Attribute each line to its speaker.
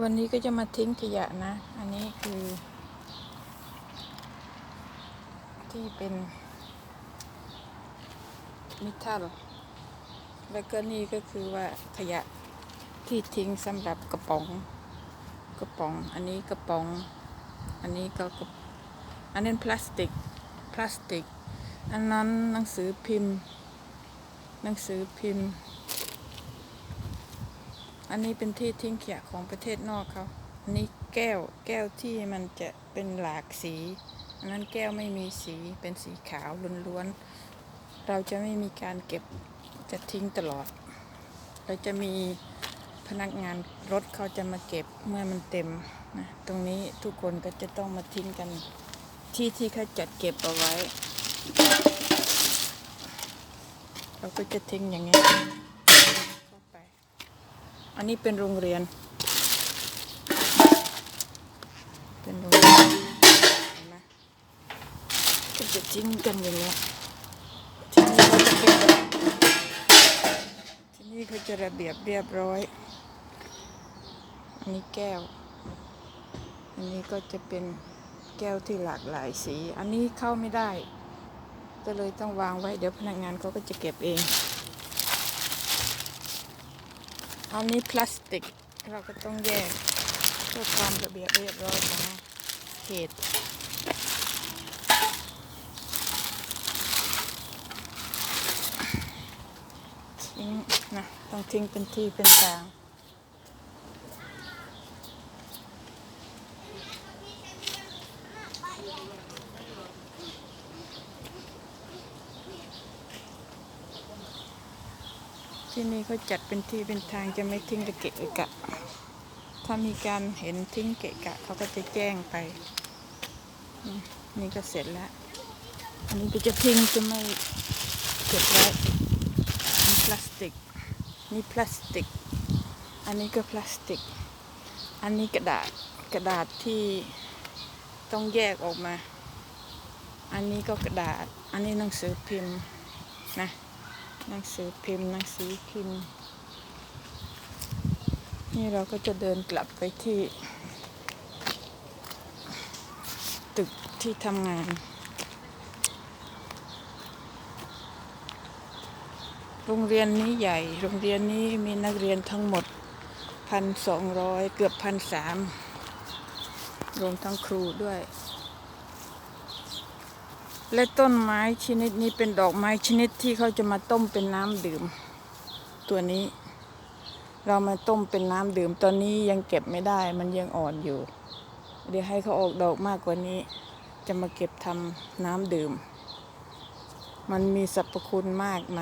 Speaker 1: วันนี้ก็จะมาทิ้งขยะนะ อันนี้คือ ที่เป็นมิทัลแล้วก็นี่ก็คือว่าขยะที่ทิ้งสำหรับกระป๋อง กระป๋อง อันนี้กระป๋อง อันนี้ก็กระอันนั้นพลาสติก พลาสติก อันนั้นหนังสือพิมพ์ หนังสือพิมพ์ อันนี้เป็นที่ทิ้งขยะของประเทศนอกเขาอันนี้แก้วแก้วที่มันจะเป็นหลากสีอันนั้นแก้วไม่มีสีเป็นสีขาวล้วนๆ เราจะไม่มีการเก็บจะทิ้งตลอด เราจะมีพนักงานรถเขาจะมาเก็บเมื่อมันเต็มนะตรงนี้ทุกคนก็จะต้องมาทิ้งกันที่ที่เขาจัดเก็บเอาไว้ เราก็จะทิ้งอย่างนี้ยเข้าไป อันนี้เป็นโรงเรียน เป็นโรงเรียนเห็นไหมก็จะทิ้งกันอย่างเงี้ยที่นี่เขาจะเบียบที่นี่เขาจะระเบียบเรียบร้อย อันนี้แก้ว อันนี้ก็จะเป็นแก้วที่หลากหลายสี อันนี้เข้าไม่ได้ ก็เลยต้องวางไว้ เดี๋ยวพนักงานเขาก็จะเก็บเอง อันนี้พลาสติกเราก็ต้องแยกเพื่อความระเบียบเรียบร้อยของเหตทิ้งนะต้องทิ้งเป็นที่เป็นทาง ที่นี่เขาจัดเป็นที่เป็นทางจะไม่ทิ้งกระเกะกะ ถ้ามีการเห็นทิ้งเกะกะเขาก็จะแจ้งไป นี่ก็เสร็จแล้ว อันนี้ก็จะทิ้งจะไม่เก็บไว้นี่พลาสติก นี่พลาสติก อันนี้ก็พลาสติก อันนี้กระดาษกระดาษที่ต้องแยกออกมา อันนี้ก็กระดาษ อันนี้หนังสือพิมพ์นะ หนังสือพิมพ์หนังสือพิมพ์ นี่เราก็จะเดินกลับไปที่ ตึกที่ทำงานโรงเรียนนี้ใหญ่ โรงเรียนนี้มีนักเรียนทั้งหมดพันสองร้อยเกือบพันสามรวมทั้งครูด้วย และต้นไม้ชนิดนี้เป็นดอกไม้ชนิดที่เขาจะมาต้มเป็นน้ำดื่ม ตัวนี้ เรามาต้มเป็นน้ำดื่ม ตอนนี้ยังเก็บไม่ได้ มันยังอ่อนอยู่ เดี๋ยวให้เขาออกดอกมากกว่านี้ จะมาเก็บทำน้ำดื่ม มันมีสรรพคุณมากมาย